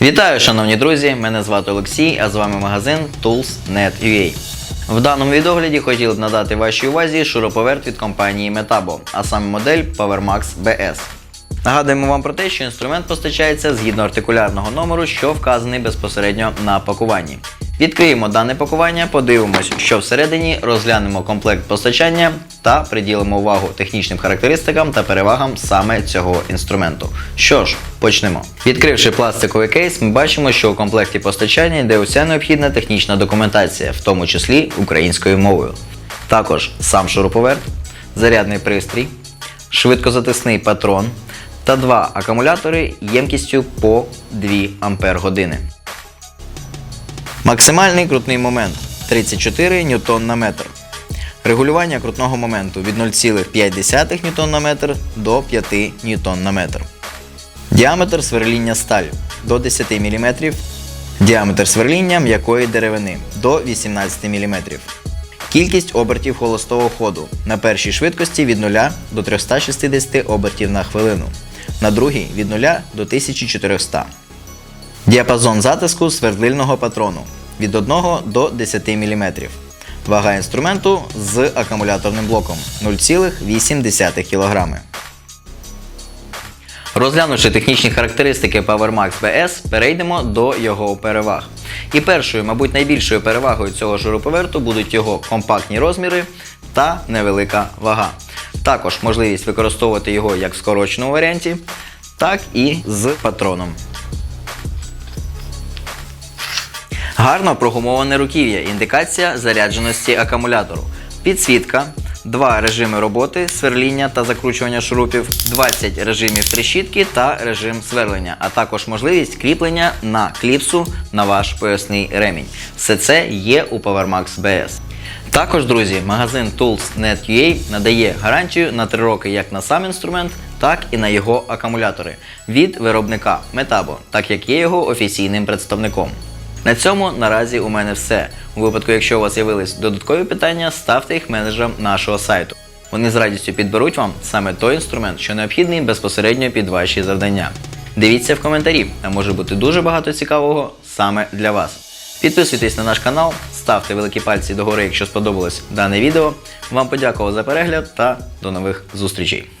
Вітаю, шановні друзі! Мене звати Олексій, а з вами магазин Tools.net.ua. В даному відогляді хотів б надати вашій увазі шуруповерт від компанії Metabo, а саме модель PowerMax BS. Нагадуємо вам про те, що інструмент постачається згідно артикулярного номеру, що вказаний безпосередньо на пакуванні. Відкриємо дане пакування, подивимось, що всередині, розглянемо комплект постачання та приділимо увагу технічним характеристикам та перевагам саме цього інструменту. Що ж, почнемо. Відкривши пластиковий кейс, ми бачимо, що у комплекті постачання йде уся необхідна технічна документація, в тому числі українською мовою. Також сам шуруповерт, зарядний пристрій, швидкозатисний патрон та два акумулятори ємкістю по 2 Ампер години. Максимальний крутний момент 34 ньютон на метр. Регулювання крутного моменту від 0,5 ньютон на метр до 5 ньютон на метр. Діаметр сверління сталь до 10 мм. Діаметр сверління м'якої деревини до 18 мм. Кількість обертів холостого ходу на першій швидкості від 0 до 360 обертів на хвилину, на другій від 0 до 1400. Діапазон затиску свердлильного патрону від 1 до 10 мм. Вага інструменту з акумуляторним блоком 0,8 кг. Розглянувши технічні характеристики PowerMax BS, перейдемо до його переваг. І першою, мабуть, найбільшою перевагою цього шуруповерту будуть його компактні розміри та невелика вага. Також можливість використовувати його як в скороченому варіанті, так і з патроном. Гарно прогумоване руків'я, індикація зарядженості акумулятору. Підсвітка, два режими роботи, сверління та закручування шурупів, 20 режимів трещітки та режим сверлення, а також можливість кріплення на кліпсу на ваш поясний ремінь. Все це є у PowerMax BS. Також, друзі, магазин Tools.net.ua надає гарантію на 3 роки як на сам інструмент, так і на його акумулятори від виробника Metabo, так як є його офіційним представником. На цьому наразі у мене все. У випадку, якщо у вас з'явились додаткові питання, ставте їх менеджерам нашого сайту. Вони з радістю підберуть вам саме той інструмент, що необхідний безпосередньо під ваші завдання. Дивіться в коментарі, там може бути дуже багато цікавого саме для вас. Підписуйтесь на наш канал, ставте великі пальці догори, якщо сподобалось дане відео. Вам подякував за перегляд та до нових зустрічей.